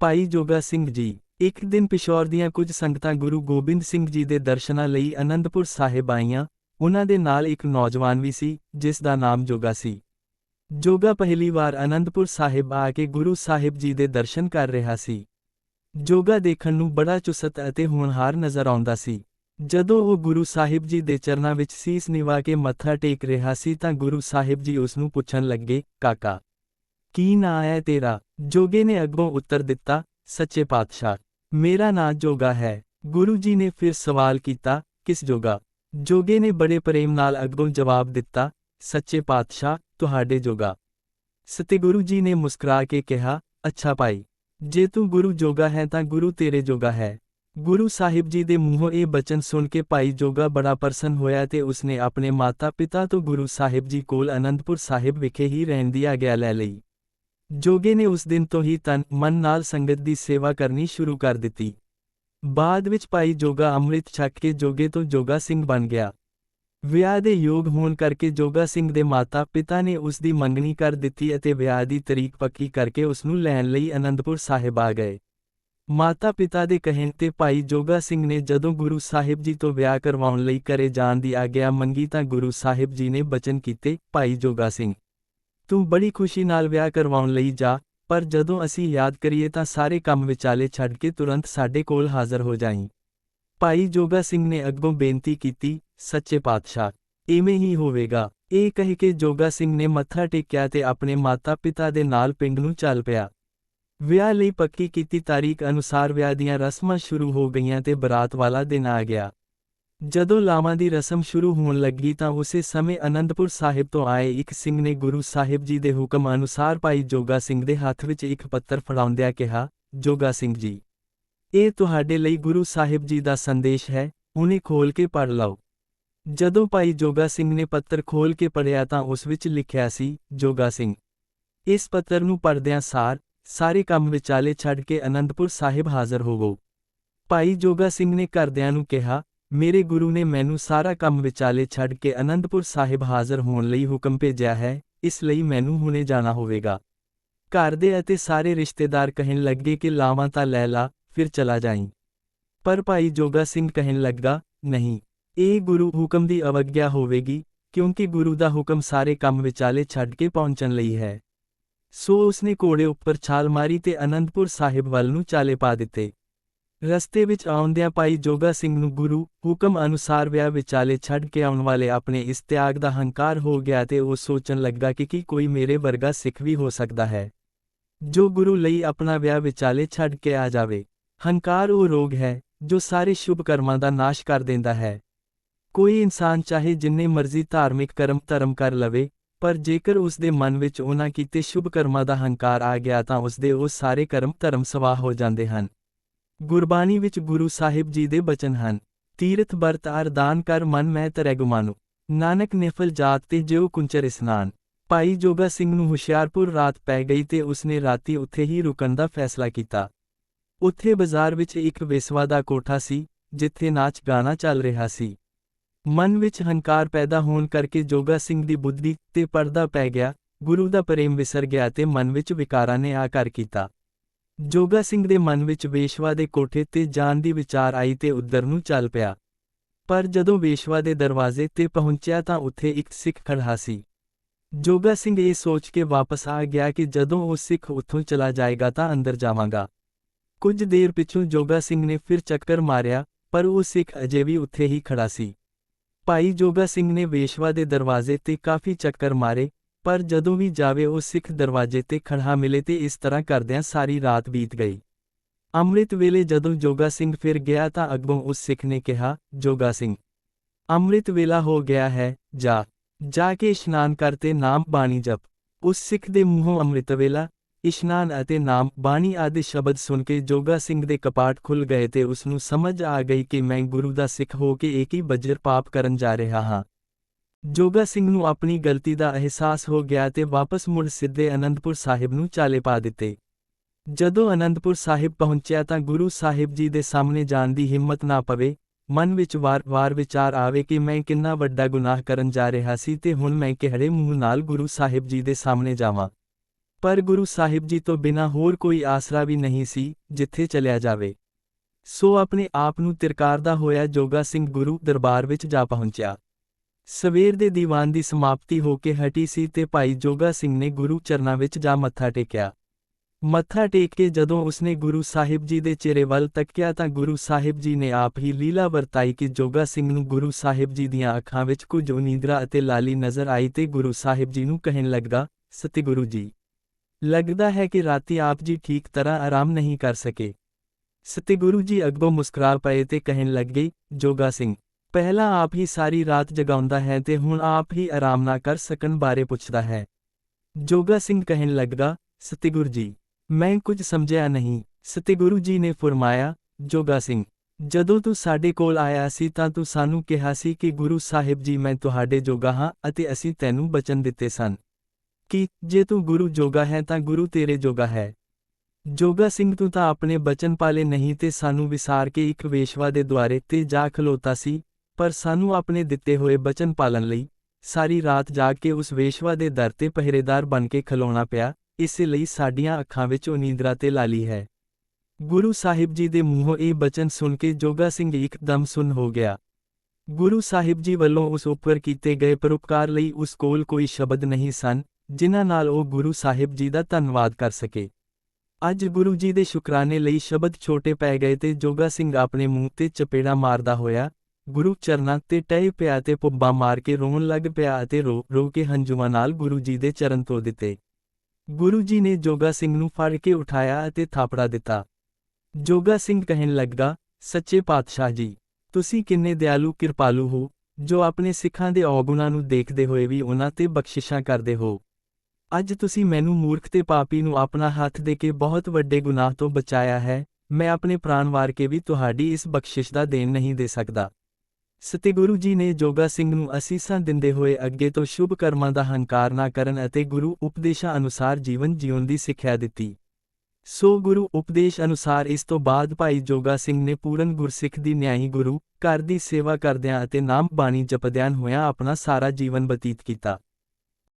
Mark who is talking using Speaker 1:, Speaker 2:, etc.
Speaker 1: ਭਾਈ ਜੋਗਾ ਸਿੰਘ ਜੀ, ਇੱਕ ਦਿਨ ਪਿਸ਼ੌਰ ਦੀਆਂ ਕੁਝ ਸੰਗਤਾਂ ਗੁਰੂ ਗੋਬਿੰਦ ਸਿੰਘ ਜੀ ਦੇ ਦਰਸ਼ਨਾਂ ਲਈ ਅਨੰਦਪੁਰ ਸਾਹਿਬ ਆਈਆਂ, ਉਹਨਾਂ ਦੇ ਨਾਲ ਇੱਕ ਨੌਜਵਾਨ ਵੀ ਸੀ, ਜਿਸ ਦਾ ਨਾਮ ਜੋਗਾ ਸੀ। ਜੋਗਾ ਪਹਿਲੀ ਵਾਰ ਅਨੰਦਪੁਰ ਸਾਹਿਬ ਆ ਕੇ ਗੁਰੂ ਸਾਹਿਬ ਜੀ ਦੇ ਦਰਸ਼ਨ ਕਰ ਰਿਹਾ ਸੀ। ਜੋਗਾ ਦੇਖਣ ਨੂੰ ਬੜਾ ਚੁਸਤ ਅਤੇ ਹੋਣਹਾਰ ਨਜ਼ਰ ਆਉਂਦਾ ਸੀ। ਜਦੋਂ ਉਹ ਗੁਰੂ ਸਾਹਿਬ ਜੀ ਦੇ ਚਰਨਾਂ ਵਿੱਚ ਸੀਸ ਨਿਵਾ ਕੇ ਮੱਥਾ ਟੇਕ ਰਿਹਾ ਸੀ ਤਾਂ ਗੁਰੂ ਸਾਹਿਬ ਜੀ ਉਸ ਨੂੰ ਪੁੱਛਣ ਲੱਗੇ, ਕਾਕਾ ਕੀ ਨਾਂ ਹੈ ਤੇਰਾ? ਜੋਗੇ ਨੇ ਅੱਗੋਂ ਉੱਤਰ ਦਿੱਤਾ, ਸੱਚੇ ਪਾਤਸ਼ਾਹ, ਮੇਰਾ ਨਾਂ ਜੋਗਾ ਹੈ। ਗੁਰੂ ਜੀ ਨੇ ਫਿਰ ਸਵਾਲ ਕੀਤਾ, ਕਿਸ ਜੋਗਾ? ਜੋਗੇ ਨੇ ਬੜੇ ਪ੍ਰੇਮ ਨਾਲ ਅੱਗੋਂ ਜਵਾਬ ਦਿੱਤਾ, ਸੱਚੇ ਪਾਤਸ਼ਾਹ, ਤੁਹਾਡੇ ਜੋਗਾ। ਸਤਿਗੁਰੂ ਜੀ ਨੇ ਮੁਸਕਰਾ ਕੇ ਕਿਹਾ, ਅੱਛਾ ਭਾਈ, ਜੇ ਤੂੰ ਗੁਰੂ ਜੋਗਾ ਹੈ ਤਾਂ ਗੁਰੂ ਤੇਰੇ ਜੋਗਾ ਹੈ। ਗੁਰੂ ਸਾਹਿਬ ਜੀ ਦੇ ਮੂੰਹੋਂ ਇਹ ਬਚਨ ਸੁਣ ਕੇ ਭਾਈ ਜੋਗਾ ਬੜਾ ਪ੍ਰਸੰਨ ਹੋਇਆ ਤੇ ਉਸਨੇ ਆਪਣੇ ਮਾਤਾ-ਪਿਤਾ ਤੋਂ ਗੁਰੂ ਸਾਹਿਬ ਜੀ ਕੋਲ ਅਨੰਦਪੁਰ ਸਾਹਿਬ ਵਿਖੇ ਹੀ ਰਹਿਣ ਦੀ ਆਗਿਆ ਲੈ ਲਈ। ਜੋਗੇ ਨੇ ਉਸ ਦਿਨ ਤੋਂ ਹੀ ਤਨ ਮਨ ਨਾਲ ਸੰਗਤ ਦੀ ਸੇਵਾ ਕਰਨੀ ਸ਼ੁਰੂ ਕਰ ਦਿੱਤੀ। ਬਾਅਦ ਵਿੱਚ ਭਾਈ ਜੋਗਾ ਅੰਮ੍ਰਿਤ ਛਕ ਕੇ ਜੋਗੇ ਤੋਂ ਜੋਗਾ ਸਿੰਘ ਬਣ ਗਿਆ। ਵਿਆਹ ਦੇ ਯੋਗ ਹੋਣ ਕਰਕੇ ਜੋਗਾ ਸਿੰਘ ਦੇ ਮਾਤਾ-ਪਿਤਾ ਨੇ ਉਸ ਦੀ ਮੰਗਣੀ ਕਰ ਦਿੱਤੀ ਅਤੇ ਵਿਆਹ ਦੀ ਤਰੀਕ ਪੱਕੀ ਕਰਕੇ ਉਸ ਨੂੰ ਲੈਣ ਲਈ ਅਨੰਦਪੁਰ ਸਾਹਿਬ ਆ ਗਏ। ਮਾਤਾ-ਪਿਤਾ ਦੇ ਕਹਿਣ ਤੇ ਭਾਈ ਜੋਗਾ ਸਿੰਘ ਨੇ ਜਦੋਂ ਗੁਰੂ ਸਾਹਿਬ ਜੀ ਤੋਂ ਵਿਆਹ ਕਰਵਾਉਣ ਲਈ ਕਰੇ ਜਾਣ ਦੀ ਆਗਿਆ ਮੰਗੀ ਤਾਂ ਗੁਰੂ ਸਾਹਿਬ ਜੀ ਨੇ ਬਚਨ ਕੀਤੇ, ਭਾਈ ਜੋਗਾ ਸਿੰਘ। ਤੂੰ ਬੜੀ ਖੁਸ਼ੀ ਨਾਲ ਵਿਆਹ ਕਰਵਾਉਣ ਲਈ ਜਾ, ਪਰ ਜਦੋਂ ਅਸੀਂ ਯਾਦ ਕਰੀਏ ਤਾਂ ਸਾਰੇ ਕੰਮ ਵਿਚਾਲੇ ਛੱਡ ਕੇ ਤੁਰੰਤ ਸਾਡੇ ਕੋਲ ਹਾਜ਼ਰ ਹੋ ਜਾਈਂ। ਭਾਈ ਜੋਗਾ ਸਿੰਘ ਨੇ ਅੱਗੋਂ ਬੇਨਤੀ ਕੀਤੀ, ਸੱਚੇ ਪਾਤਸ਼ਾਹ, ਇਵੇਂ ਹੀ ਹੋਵੇਗਾ। ਇਹ ਕਹਿ ਕੇ ਜੋਗਾ ਸਿੰਘ ਨੇ ਮੱਥਾ ਟੇਕਿਆ ਤੇ ਆਪਣੇ ਮਾਤਾ-ਪਿਤਾ ਦੇ ਨਾਲ ਪਿੰਡ ਨੂੰ ਚੱਲ ਪਿਆ। ਵਿਆਹ ਲਈ ਪੱਕੀ ਕੀਤੀ ਤਾਰੀਖ ਅਨੁਸਾਰ ਵਿਆਹ ਦੀਆਂ ਰਸਮਾਂ ਸ਼ੁਰੂ ਹੋ ਗਈਆਂ ਤੇ ਬਰਾਤ ਵਾਲਾ ਦਿਨ ਆ ਗਿਆ। ਜਦੋਂ ਲਾਵਾਂ ਦੀ ਰਸਮ ਸ਼ੁਰੂ ਹੋਣ ਲੱਗੀ ਤਾਂ ਉਸੇ ਸਮੇਂ ਅਨੰਦਪੁਰ ਸਾਹਿਬ ਤੋਂ ਆਏ ਇੱਕ ਸਿੰਘ ਨੇ ਗੁਰੂ ਸਾਹਿਬ ਜੀ ਦੇ ਹੁਕਮ ਅਨੁਸਾਰ ਭਾਈ ਜੋਗਾ ਸਿੰਘ ਦੇ ਹੱਥ ਵਿੱਚ ਇੱਕ ਪੱਤਰ ਫੜਾਉਂਦਿਆਂ ਕਿਹਾ, ਜੋਗਾ ਸਿੰਘ ਜੀ, ਇਹ ਤੁਹਾਡੇ ਲਈ ਗੁਰੂ ਸਾਹਿਬ ਜੀ ਦਾ ਸੰਦੇਸ਼ ਹੈ, ਉਹਨੇ ਖੋਲ ਕੇ ਪੜ੍ਹ ਲਓ। ਜਦੋਂ ਭਾਈ ਜੋਗਾ ਸਿੰਘ ਨੇ ਪੱਤਰ ਖੋਲ ਕੇ ਪੜ੍ਹਿਆ ਤਾਂ ਉਸ ਵਿੱਚ ਲਿਖਿਆ ਸੀ, ਜੋਗਾ ਸਿੰਘ, ਇਸ ਪੱਤਰ ਨੂੰ ਪੜ੍ਹਦਿਆਂ ਸਾਰ, ਸਾਰੇ ਕੰਮ ਵਿਚਾਲੇ ਛੱਡ ਕੇ ਅਨੰਦਪੁਰ ਸਾਹਿਬ ਹਾਜ਼ਰ ਹੋਵੋ। ਭਾਈ ਜੋਗਾ ਸਿੰਘ ਨੇ ਘਰਦਿਆਂ ਨੂੰ ਕਿਹਾ ਮੇਰੇ ਗੁਰੂ ਨੇ ਮੈਨੂੰ ਸਾਰਾ ਕੰਮ ਵਿਚਾਲੇ ਛੱਡ ਕੇ ਅਨੰਦਪੁਰ ਸਾਹਿਬ ਹਾਜ਼ਰ ਹੋਣ ਲਈ ਹੁਕਮ ਭੇਜਿਆ ਹੈ, ਇਸ ਲਈ ਮੈਨੂੰ ਹੁਣੇ ਜਾਣਾ ਹੋਵੇਗਾ। ਘਰ ਦੇ ਅਤੇ ਸਾਰੇ ਰਿਸ਼ਤੇਦਾਰ ਕਹਿਣ ਲੱਗੇ ਕਿ ਲਾਵਾਂ ਤਾਂ ਲੈ ਲਾ, ਫਿਰ ਚਲਾ ਜਾਈਂ। ਪਰ ਭਾਈ ਜੋਗਾ ਸਿੰਘ ਕਹਿਣ ਲੱਗਾ, ਨਹੀਂ, ਇਹ ਗੁਰੂ ਹੁਕਮ ਦੀ ਅਵਗਿਆ ਹੋਵੇਗੀ, ਕਿਉਂਕਿ ਗੁਰੂ ਦਾ ਹੁਕਮ ਸਾਰੇ ਕੰਮ ਵਿਚਾਲੇ ਛੱਡ ਕੇ ਪਹੁੰਚਣ ਲਈ ਹੈ। ਸੋ ਉਸਨੇ ਘੋੜੇ ਉੱਪਰ ਛਾਲ ਮਾਰੀ ਤੇ ਅਨੰਦਪੁਰ ਸਾਹਿਬ ਵੱਲ ਨੂੰ ਚਾਲੇ ਪਾ ਦਿੱਤੇ। ਰਸਤੇ ਵਿੱਚ ਆਉਂਦਿਆਂ ਭਾਈ ਜੋਗਾ ਸਿੰਘ ਨੂੰ ਗੁਰੂ ਹੁਕਮ ਅਨੁਸਾਰ ਵਿਆਹ ਵਿਚਾਲੇ ਛੱਡ ਕੇ ਆਉਣ ਵਾਲੇ ਆਪਣੇ ਇਸ ਤਿਆਗ ਦਾ ਹੰਕਾਰ ਹੋ ਗਿਆ ਤੇ ਉਹ ਸੋਚਣ ਲੱਗਾ ਕਿ ਕੀ ਕੋਈ ਮੇਰੇ ਵਰਗਾ ਸਿੱਖ ਵੀ ਹੋ ਸਕਦਾ ਹੈ। ਜੋ ਗੁਰੂ ਲਈ ਆਪਣਾ ਵਿਆਹ ਵਿਚਾਲੇ ਛੱਡ ਕੇ ਆ ਜਾਵੇ, ਹੰਕਾਰ ਉਹ ਰੋਗ ਹੈ ਜੋ ਸਾਰੇ ਸ਼ੁਭ ਕਰਮਾਂ ਦਾ ਨਾਸ਼ ਕਰ ਦਿੰਦਾ ਹੈ। ਕੋਈ ਇਨਸਾਨ ਚਾਹੇ ਜਿੰਨੇ ਮਰਜ਼ੀ ਧਾਰਮਿਕ ਕਰਮ ਧਰਮ ਕਰ ਲਵੇ, ਪਰ ਜੇਕਰ ਉਸ ਦੇ ਮਨ ਵਿੱਚ ਉਹਨਾਂ ਕੀਤੇ ਸ਼ੁਭ ਕਰਮਾਂ ਦਾ ਹੰਕਾਰ ਆ ਗਿਆ ਤਾਂ ਉਸ ਦੇ ਉਹ ਸਾਰੇ ਕਰਮ ਧਰਮ ਸਵਾਹ ਹੋ ਜਾਂਦੇ ਹਨ। ਗੁਰਬਾਣੀ ਵਿੱਚ ਗੁਰੂ ਸਾਹਿਬ ਜੀ ਦੇ ਬਚਨ ਹਨ। ਤੀਰਥ ਬਰਤ ਅਰਦਾਨ ਕਰ ਮਨ ਮੈਂ ਤਰੈ ਗੁਮਾਨੂ। ਨਾਨਕ ਨਿਫਲ ਜਾਤ ਤੇ ਜਿਉ ਕੁੰਚਰ ਇਸਨਾਨ। ਭਾਈ ਜੋਗਾ ਸਿੰਘ ਨੂੰ ਹੁਸ਼ਿਆਰਪੁਰ ਰਾਤ ਪੈ ਗਈ ਤੇ ਉਸਨੇ ਰਾਤੀ ਉੱਥੇ ਹੀ ਰੁਕਣ ਦਾ ਫੈਸਲਾ ਕੀਤਾ। ਉੱਥੇ ਬਾਜ਼ਾਰ ਵਿੱਚ ਇੱਕ ਵੇਸਵਾ ਦਾ ਕੋਠਾ ਸੀ, ਜਿੱਥੇ ਨਾਚ ਗਾਣਾ ਚੱਲ ਰਿਹਾ ਸੀ। ਮਨ ਵਿੱਚ ਹੰਕਾਰ ਪੈਦਾ ਹੋਣ ਕਰਕੇ ਜੋਗਾ ਸਿੰਘ ਦੀ ਬੁੱਧੀ ਤੇ ਪਰਦਾ ਪੈ ਗਿਆ, ਗੁਰੂ ਦਾ ਪ੍ਰੇਮ ਵਿਸਰ ਗਿਆ ਤੇ ਮਨ ਵਿੱਚ ਵਿਕਾਰਾਂ ਨੇ ਆਕਾਰ ਕੀਤਾ। ਜੋਗਾ ਸਿੰਘ ਦੇ ਮਨ ਵਿੱਚ ਵੇਸ਼ਵਾ ਦੇ ਕੋਠੇ ਤੇ ਜਾਣ ਦੀ ਵਿਚਾਰ ਆਈ ਤੇ ਉੱਧਰ ਨੂੰ ਚੱਲ ਪਿਆ। ਪਰ ਜਦੋਂ ਵੇਸ਼ਵਾ ਦੇ ਦਰਵਾਜ਼ੇ ਤੇ ਪਹੁੰਚਿਆ ਤਾਂ ਉੱਥੇ ਇੱਕ ਸਿੱਖ ਖੜਾ ਸੀ। ਜੋਗਾ ਸਿੰਘ ਇਹ ਸੋਚ ਕੇ ਵਾਪਸ ਆ ਗਿਆ ਕਿ ਜਦੋਂ ਉਹ ਸਿੱਖ ਉੱਥੋਂ ਚਲਾ ਜਾਏਗਾ ਤਾਂ ਅੰਦਰ ਜਾਵਾਂਗਾ। ਕੁਝ ਦੇਰ ਪਿੱਛੋਂ ਜੋਗਾ ਸਿੰਘ ਨੇ ਫਿਰ ਚੱਕਰ ਮਾਰਿਆ, ਪਰ ਉਹ ਸਿੱਖ ਅਜੇ ਵੀ ਉੱਥੇ ਹੀ ਖੜਾ ਸੀ। ਭਾਈ ਜੋਗਾ ਸਿੰਘ ਨੇ ਵੇਸ਼ਵਾ ਦੇ ਦਰਵਾਜ਼ੇ ਤੇ ਕਾਫੀ ਚੱਕਰ ਮਾਰੇ ਪਰ ਜਦੋਂ ਵੀ ਜਾਵੇ ਉਹ ਸਿੱਖ ਦਰਵਾਜ਼ੇ ਤੇ ਖੜਾ ਮਿਲੇ ਤੇ ਇਸ ਤਰ੍ਹਾਂ ਕਰਦਿਆਂ ਸਾਰੀ ਰਾਤ ਬੀਤ ਗਈ। ਅੰਮ੍ਰਿਤ ਵੇਲੇ ਜਦੋਂ ਜੋਗਾ ਸਿੰਘ ਫਿਰ ਗਿਆ ਤਾਂ ਅੱਗੋਂ ਉਸ ਸਿੱਖ ਨੇ ਕਿਹਾ, ਜੋਗਾ ਸਿੰਘ, ਅੰਮ੍ਰਿਤ ਵੇਲਾ ਹੋ ਗਿਆ ਹੈ, ਜਾ ਜਾ ਕੇ ਇਸ਼ਨਾਨ ਕਰਤੇ ਨਾਮ ਬਾਣੀ ਜਪ। ਉਸ ਸਿੱਖ ਦੇ ਮੂੰਹੋਂ ਅੰਮ੍ਰਿਤ ਵੇਲਾ, ਇਸ਼ਨਾਨ ਅਤੇ ਨਾਮ ਬਾਣੀ ਆਦਿ ਸ਼ਬਦ ਸੁਣ ਕੇ ਜੋਗਾ ਸਿੰਘ ਦੇ ਕਪਾਟ ਖੁੱਲ ਗਏ ਤੇ ਉਸ ਨੂੰ ਸਮਝ ਆ ਗਈ ਕਿ ਮੈਂ ਗੁਰੂ ਦਾ ਸਿੱਖ ਹੋ ਕੇ ਇੱਕ ਹੀ ਬੱਜਰ ਪਾਪ ਕਰਨ ਜਾ ਰਿਹਾ ਹਾਂ। ਜੋਗਾ ਸਿੰਘ ਨੂੰ ਆਪਣੀ ਗਲਤੀ ਦਾ ਅਹਿਸਾਸ ਹੋ ਗਿਆ ਤੇ ਵਾਪਸ ਮੁੜ ਸਿੱਧੇ ਅਨੰਦਪੁਰ ਸਾਹਿਬ ਨੂੰ ਚਾਲੇ ਪਾ ਦਿੱਤੇ। ਜਦੋਂ ਅਨੰਦਪੁਰ ਸਾਹਿਬ ਪਹੁੰਚਿਆ ਤਾਂ ਗੁਰੂ ਸਾਹਿਬ ਜੀ ਦੇ ਸਾਹਮਣੇ ਜਾਣ ਦੀ ਹਿੰਮਤ ਨਾ ਪਵੇ, ਮਨ ਵਿੱਚ ਵਾਰ-ਵਾਰ ਵਿਚਾਰ ਆਵੇ ਕਿ ਮੈਂ ਕਿੰਨਾ ਵੱਡਾ ਗੁਨਾਹ ਕਰਨ ਜਾ ਰਿਹਾ ਸੀ ਤੇ ਹੁਣ ਮੈਂ ਕਿਹੜੇ ਮੂੰਹ ਨਾਲ ਗੁਰੂ ਸਾਹਿਬ ਜੀ ਦੇ ਸਾਹਮਣੇ ਜਾਵਾਂ। ਪਰ ਗੁਰੂ ਸਾਹਿਬ ਜੀ ਤੋਂ ਬਿਨਾਂ ਹੋਰ ਕੋਈ ਆਸਰਾ ਵੀ ਨਹੀਂ ਸੀ, ਜਿੱਥੇ ਚਲਿਆ ਜਾਵੇ। ਸੋ ਆਪਣੇ ਆਪ ਨੂੰ ਤਿਰਕਾਰਦਾ ਹੋਇਆ ਜੋਗਾ ਸਿੰਘ ਗੁਰੂ ਦਰਬਾਰ ਵਿੱਚ ਜਾ ਪਹੁੰਚਿਆ। ਸਵੇਰ ਦੇ ਦੀਵਾਨ ਦੀ ਸਮਾਪਤੀ ਹੋ ਕੇ ਹਟੀ ਸੀ ਤੇ ਭਾਈ ਜੋਗਾ ਸਿੰਘ ਨੇ ਗੁਰੂ ਚਰਨਾਂ ਵਿੱਚ ਜਾ ਮੱਥਾ ਟੇਕਿਆ। ਮੱਥਾ ਟੇਕ ਕੇ ਜਦੋਂ ਉਸਨੇ ਗੁਰੂ ਸਾਹਿਬ ਜੀ ਦੇ ਚਿਹਰੇ ਵੱਲ ਤੱਕਿਆ ਤਾਂ ਗੁਰੂ ਸਾਹਿਬ ਜੀ ਨੇ ਆਪ ਹੀ ਲੀਲਾ ਵਰਤਾਈ ਕਿ ਜੋਗਾ ਸਿੰਘ ਨੂੰ ਗੁਰੂ ਸਾਹਿਬ ਜੀ ਦੀਆਂ ਅੱਖਾਂ ਵਿੱਚ ਕੁਝ ਉਨੀਂਦਰਾ ਅਤੇ ਲਾਲੀ ਨਜ਼ਰ ਆਈ ਤੇ ਗੁਰੂ ਸਾਹਿਬ ਜੀ ਨੂੰ ਕਹਿਣ ਲੱਗਾ, ਸਤਿਗੁਰੂ ਜੀ, ਲੱਗਦਾ ਹੈ ਕਿ ਰਾਤੀ ਆਪ ਜੀ ਠੀਕ ਤਰ੍ਹਾਂ ਆਰਾਮ ਨਹੀਂ ਕਰ ਸਕੇ। ਸਤਿਗੁਰੂ ਜੀ ਅਗਬੋ ਮੁਸਕਰਾ ਪਏ ਤੇ ਕਹਿਣ ਲੱਗੇ ਜੋਗਾ ਸਿੰਘ ਪਹਿਲਾਂ ਆਪ ਹੀ ਸਾਰੀ ਰਾਤ ਜਗਾਉਂਦਾ ਹੈ ਤੇ ਹੁਣ ਆਪ ਹੀ ਆਰਾਮ ਨਾ ਕਰ ਸਕਣ ਬਾਰੇ ਪੁੱਛਦਾ ਹੈ। ਜੋਗਾ ਸਿੰਘ ਕਹਿਣ ਲੱਗਾ, ਸਤਿਗੁਰੂ ਜੀ, ਮੈਂ ਕੁਝ ਸਮਝਿਆ ਨਹੀਂ। ਸਤਿਗੁਰੂ ਜੀ ਨੇ ਫਰਮਾਇਆ, ਜੋਗਾ ਸਿੰਘ, ਜਦੋਂ ਤੂੰ ਸਾਡੇ ਕੋਲ ਆਇਆ ਸੀ ਤਾਂ ਤੂੰ ਸਾਨੂੰ ਕਿਹਾ ਸੀ ਕਿ ਗੁਰੂ ਸਾਹਿਬ ਜੀ, ਮੈਂ ਤੁਹਾਡੇ ਜੋਗਾ ਹਾਂ ਅਤੇ ਅਸੀਂ ਤੈਨੂੰ ਬਚਨ ਦਿੱਤੇ ਸਨ। ਕਿ ਜੇ ਤੂੰ ਗੁਰੂ ਜੋਗਾ ਹੈ ਤਾਂ ਗੁਰੂ ਤੇਰੇ ਜੋਗਾ ਹੈ। ਜੋਗਾ ਸਿੰਘ, ਤੂੰ ਤਾਂ ਆਪਣੇ ਬਚਨ ਪਾਲੇ ਨਹੀਂ ਤੇ ਸਾਨੂੰ ਵਿਸਾਰ ਕੇ ਇੱਕ ਵੇਸ਼ਵਾ ਦੇ ਦੁਆਰੇ ਤੇ ਜਾ ਖਲੋਤਾ ਸੀ। ਪਰ ਸਾਨੂੰ ਆਪਣੇ ਦਿੱਤੇ ਹੋਏ ਬਚਨ ਪਾਲਣ ਲਈ ਸਾਰੀ ਰਾਤ ਜਾਗ ਕੇ ਉਸ ਵੇਸ਼ਵਾ ਦੇ ਦਰ ਤੇ ਪਹਿਰੇਦਾਰ ਬਣ ਕੇ ਖਲੋਣਾ ਪਿਆ, ਇਸੇ ਲਈ ਸਾਡੀਆਂ ਅੱਖਾਂ ਵਿੱਚ ਉਨੀਂਦਰਾ ਤੇ ਲਾਲੀ ਹੈ। ਗੁਰੂ ਸਾਹਿਬ ਜੀ ਦੇ ਮੂੰਹੋਂ ਇਹ ਬਚਨ ਸੁਣ ਕੇ ਜੋਗਾ ਸਿੰਘ ਇੱਕਦਮ ਸੁਨ ਹੋ ਗਿਆ। ਗੁਰੂ ਸਾਹਿਬ ਜੀ ਵੱਲੋਂ ਉਸ ਉੱਪਰ ਕੀਤੇ ਗਏ ਪਰਉਪਕਾਰ ਲਈ ਉਸ ਕੋਲ ਕੋਈ ਸ਼ਬਦ ਨਹੀਂ ਸਨ, ਜਿਨ੍ਹਾਂ ਨਾਲ ਉਹ ਗੁਰੂ ਸਾਹਿਬ ਜੀ ਦਾ ਧੰਨਵਾਦ ਕਰ ਸਕੇ। ਅੱਜ ਗੁਰੂ ਜੀ ਦੇ ਸ਼ੁਕਰਾਨੇ ਲਈ ਸ਼ਬਦ ਛੋਟੇ ਪੈ ਗਏ ਤੇ ਜੋਗਾ ਸਿੰਘ ਆਪਣੇ ਮੂੰਹ ਤੇ ਚਪੇੜਾ ਮਾਰਦਾ ਹੋਇਆ ਗੁਰੂ ਚਰਨਾਂ ਤੇ ਟਹਿ ਪਿਆ ਤੇ ਪੁੱਬਾ ਮਾਰ ਕੇ ਰੋਣ ਲੱਗ ਪਿਆ ਅਤੇ ਰੋ ਰੋ ਕੇ ਹੰਝੂਆਂ ਨਾਲ ਗੁਰੂ ਜੀ ਦੇ ਚਰਨ ਧੋ ਦਿੱਤੇ। ਗੁਰੂ ਜੀ ਨੇ ਜੋਗਾ ਸਿੰਘ ਨੂੰ ਫੜ ਕੇ ਉਠਾਇਆ ਅਤੇ ਥਾਪੜਾ ਦਿੱਤਾ। ਜੋਗਾ ਸਿੰਘ ਕਹਿਣ ਲੱਗਾ, ਸੱਚੇ ਪਾਤਸ਼ਾਹ ਜੀ, ਤੁਸੀਂ ਕਿੰਨੇ ਦਿਆਲੂ, ਕਿਰਪਾਲੂ ਹੋ, ਜੋ ਆਪਣੇ ਸਿੱਖਾਂ ਦੇ ਔਗੁਣਾਂ ਨੂੰ ਦੇਖਦੇ ਹੋਏ ਵੀ ਉਹਨਾਂ ਤੇ ਬਖਸ਼ਿਸ਼ਾਂ ਕਰਦੇ ਹੋ। ਅੱਜ ਤੁਸੀਂ ਮੈਨੂੰ ਮੂਰਖ ਤੇ ਪਾਪੀ ਨੂੰ ਆਪਣਾ ਹੱਥ ਦੇ ਕੇ ਬਹੁਤ ਵੱਡੇ ਗੁਨਾਹ ਤੋਂ ਬਚਾਇਆ ਹੈ, ਮੈਂ ਆਪਣੇ ਪ੍ਰਾਣ ਵਾਰ ਕੇ ਵੀ ਤੁਹਾਡੀ ਇਸ ਬਖਸ਼ਿਸ਼ ਦਾ ਦੇਣ ਨਹੀਂ ਦੇ ਸਕਦਾ। ਸਤਿਗੁਰੂ ਜੀ ਨੇ ਜੋਗਾ ਸਿੰਘ ਨੂੰ ਅਸੀਸਾਂ ਦਿੰਦੇ ਹੋਏ ਅੱਗੇ ਤੋਂ ਸ਼ੁਭ ਕਰਮਾਂ ਦਾ ਹੰਕਾਰ ਨਾ ਕਰਨ ਅਤੇ ਗੁਰੂ ਉਪਦੇਸ਼ਾਂ ਅਨੁਸਾਰ ਜੀਵਨ ਜਿਉਣ ਦੀ ਸਿੱਖਿਆ ਦਿੱਤੀ। ਸੋ ਗੁਰੂ ਉਪਦੇਸ਼ ਅਨੁਸਾਰ ਇਸ ਤੋਂ ਬਾਅਦ ਭਾਈ ਜੋਗਾ ਸਿੰਘ ਨੇ ਪੂਰਨ ਗੁਰਸਿੱਖ ਦੀ ਨਿਆਈ ਗੁਰੂ, ਘਰ ਦੀ ਸੇਵਾ ਕਰਦਿਆਂ ਅਤੇ ਨਾਮ ਬਾਣੀ ਜਪਦਿਆਂ ਹੋਇਆਂ ਆਪਣਾ ਸਾਰਾ ਜੀਵਨ ਬਤੀਤ ਕੀਤਾ।